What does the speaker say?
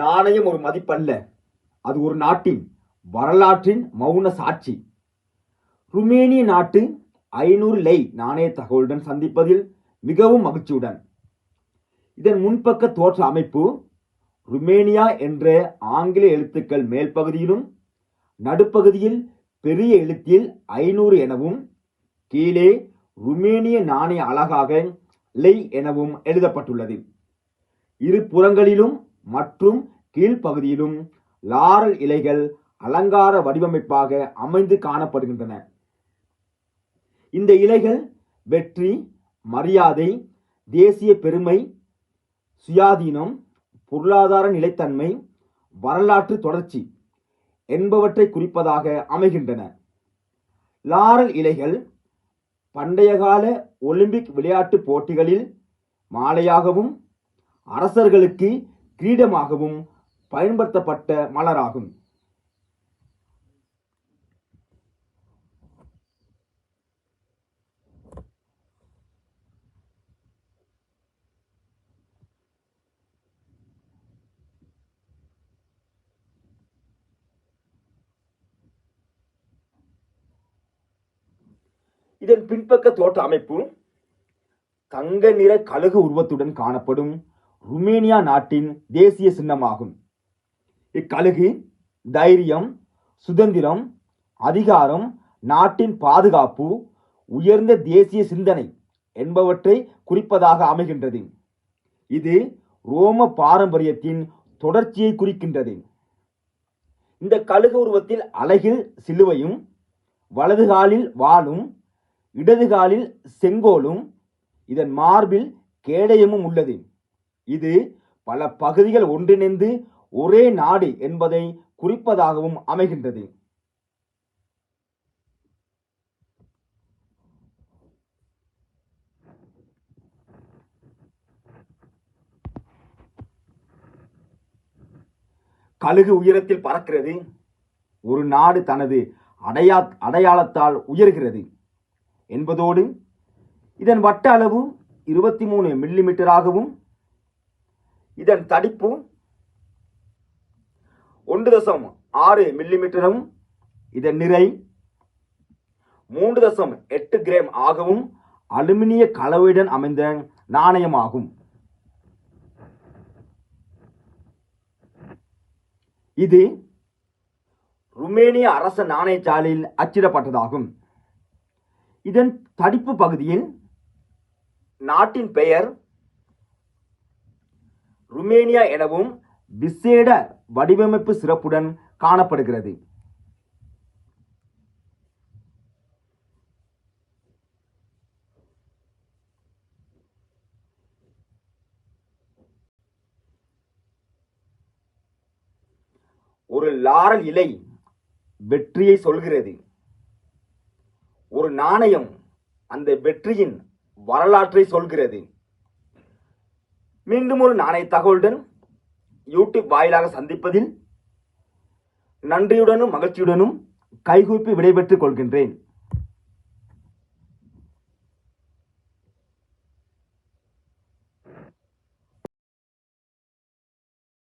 நாணயம் ஒரு மதிப்பல்ல. அது ஒரு நாட்டின் வரலாற்றின் மௌன சாட்சி. ருமேனிய நாட்டு ஐநூறு லை நாணய தகவலுடன் சந்திப்பதில் மிகவும் மகிழ்ச்சியுடன். இதன் முன்பக்க தோற்ற அமைப்பு ருமேனியா என்ற ஆங்கில எழுத்துக்கள் மேல் பகுதியிலும் நடுப்பகுதியில் பெரிய எழுத்தில் ஐநூறு எனவும் கீழே ருமேனிய நாணய அழகாக லை எனவும் எழுதப்பட்டுள்ளது. இரு புறங்களிலும் மற்றும் கீழ்ப்பகுதியிலும் லாரல் இலைகள் அலங்கார வடிவமைப்பாக அமைந்து காணப்படுகின்றன. இந்த இலைகள் வெற்றி மரியாதை தேசிய பெருமை சுயாதீனம் பொருளாதார நிலைத்தன்மை வரலாற்று தொடர்ச்சி என்பவற்றை குறிப்பதாக அமைகின்றன. லாரல் இலைகள் பண்டைய கால ஒலிம்பிக் விளையாட்டு போட்டிகளில் மாலையாகவும் அரசர்களுக்கு கிரீடமாகவும் பயன்படுத்தப்பட்ட மலராகும். இதன் பின்பக்க தோற்ற அமைப்பு தங்க நிற கழுகு உருவத்துடன் காணப்படும் ருமேனியா நாட்டின் தேசிய சின்னமாகும். இக்கழுகு தைரியம் சுதந்திரம் அதிகாரம் நாட்டின் பாதுகாப்பு உயர்ந்த தேசிய சிந்தனை என்பவற்றை குறிப்பதாக அமைகின்றது. இது ரோம பாரம்பரியத்தின் தொடர்ச்சியை குறிக்கின்றது. இந்த கழுகு உருவத்தில் அழகில் சிலுவையும் வலதுகாலில் வாளும் இடதுகாலில் செங்கோலும் இதன் மார்பில் கேடயமும் உள்ளது. இது பல பகுதிகள் ஒன்றிணைந்து ஒரே நாடு என்பதை குறிப்பதாகவும் அமைகின்றது. கழுகு உயரத்தில் பறக்கிறது. ஒரு நாடு தனது அடையா அடையாளத்தால் உயர்கிறது என்பதோடு இதன் வட்ட அளவு இருபத்தி மூணு மில்லிமீட்டராகவும் இதன் தடிப்பு ஒன்று தசம் ஆறு மில்லிமீட்டரும் இதன் நிறை மூன்று தசம் எட்டு கிராம் ஆகவும் அலுமினிய கலவையுடன் அமைந்த நாணயமாகும். இது ருமேனிய அரச நாணயச்சாலையில் அச்சிடப்பட்டதாகும். இதன் தடிப்பு பகுதியில் நாட்டின் பெயர் ருமேனியா எனவும் விசேட வடிவமைப்பு சிறப்புடன் காணப்படுகிறது. ஒரு லாரல் இலை வெற்றியை சொல்கிறது. ஒரு நாணயம் அந்த வெற்றியின் வரலாற்றை சொல்கிறது. மீண்டும் ஒரு நாணய தகவலுடன் யூடியூப் வாயிலாக சந்திப்பதில் நன்றியுடனும் மகிழ்ச்சியுடனும் கைகூப்பி விடைபெற்றுக் கொள்கின்றேன்.